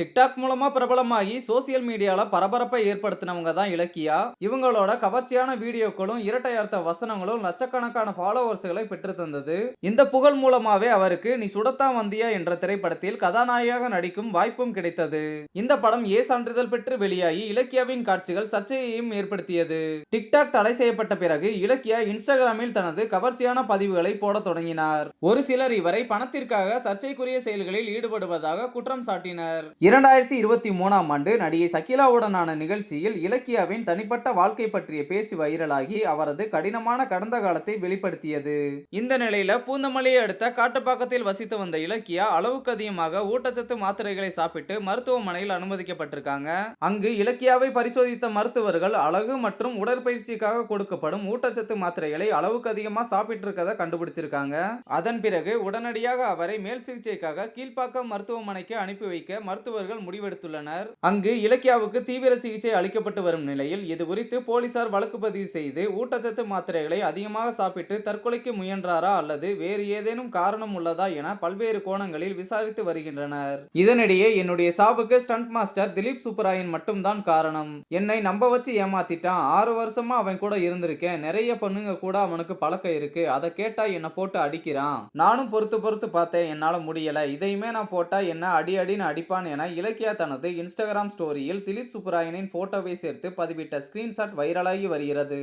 TikTok மூலமா பிரபலமாகி social மீடியால பரபரப்பை ஏற்படுத்தினவங்க தான் இலக்கியா. இவங்களோட கவர்ச்சியான வீடியோக்களும் இரட்டை அர்த்த வசனங்களும் லட்சக்கணக்கான ஃபாலோவர்ஸ்களை பெற்று தந்தது இந்த புகழ் மூலமாவே அவருக்கு நீ சுடத்தான் வந்தியா? என்ற திரைப்படத்தில் கதாநாயகியாக நடிக்கும் வாய்ப்பும் கிடைத்தது. இந்த படம் ஏ சான்றிதழ் பெற்று வெளியாகி இலக்கியாவின் காட்சிகள் சர்ச்சையையும் ஏற்படுத்தியது. டிக்டாக் தடை செய்யப்பட்ட பிறகு இலக்கியா இன்ஸ்டாகிராமில் தனது கவர்ச்சியான பதிவுகளை போட தொடங்கினார். ஒரு சிலர் இவரை பணத்திற்காக சர்ச்சைக்குரிய செயல்களில் ஈடுபடுவதாக குற்றம் சாட்டினர். இரண்டாயிரத்தி இருபத்தி மூணாம் ஆண்டு நடிகை சகிலாவுடனான நிகழ்ச்சியில் இலக்கியாவின் தனிப்பட்ட வாழ்க்கை பற்றிய பேச்சு வைரலாகி அவரது கடினமான கடந்த காலத்தை வெளிப்படுத்தியது. இந்த நிலையில பூந்தமல்லியை அடுத்த காட்டுப்பாக்கத்தில் வசித்து வந்த இலக்கியா அளவுக்கு அதிகமாக ஊட்டச்சத்து மாத்திரைகளை சாப்பிட்டு மருத்துவமனையில் அனுமதிக்கப்பட்டிருக்காங்க. அங்கு இலக்கியாவை பரிசோதித்த மருத்துவர்கள் அழகு மற்றும் உடற்பயிற்சிக்காக கொடுக்கப்படும் ஊட்டச்சத்து மாத்திரைகளை அளவுக்கு அதிகமா சாப்பிட்டு இருக்கதை கண்டுபிடிச்சிருக்காங்க. அதன் பிறகு உடனடியாக அவரை மேல் சிகிச்சைக்காக கீழ்ப்பாக்கம் மருத்துவமனைக்கு அனுப்பி வைக்க மருத்துவ மருத்துவர்கள் முடிவெடுத்துள்ளனர். அங்கு இலக்கியாவுக்கு தீவிர சிகிச்சை அளிக்கப்பட்டு வரும் நிலையில் இது குறித்து போலீசார் வழக்கு பதிவு செய்து ஊட்டச்சத்து மாத்திரைகளை அதிகமாக சாப்பிட்டு தற்கொலைக்கு முயன்றாரா அல்லது வேறு ஏதேனும் காரணம் உள்ளதா என பல்வேறு கோணங்களில் விசாரித்து வருகின்றனர். இதனிடையே என்னுடைய சாவுக்கு ஸ்டண்ட் மாஸ்டர் திலீப் சுப்பராயன் மட்டும்தான் காரணம். என்னை நம்ப வச்சு ஏமாத்திட்டான். ஆறு வருஷமா அவன் கூட இருந்திருக்கேன். நிறைய பொண்ணுங்க கூட அவனுக்கு பழக்கம் இருக்கு. அதை கேட்டா என்னை போட்டு அடிக்கிறான். நானும் பொறுத்து பொறுத்து பார்த்தேன். என்னால முடியல. இதையுமே நான் போட்டா என்ன அடி அடின்னு அடிப்பான் என இலக்கியா தனது இன்ஸ்டாகிராம் ஸ்டோரியில் திலீப் சுப்பராயனின் போட்டோவை சேர்த்து பதிவிட்ட ஸ்கிரீன்ஷாட் வைரலாகி வருகிறது.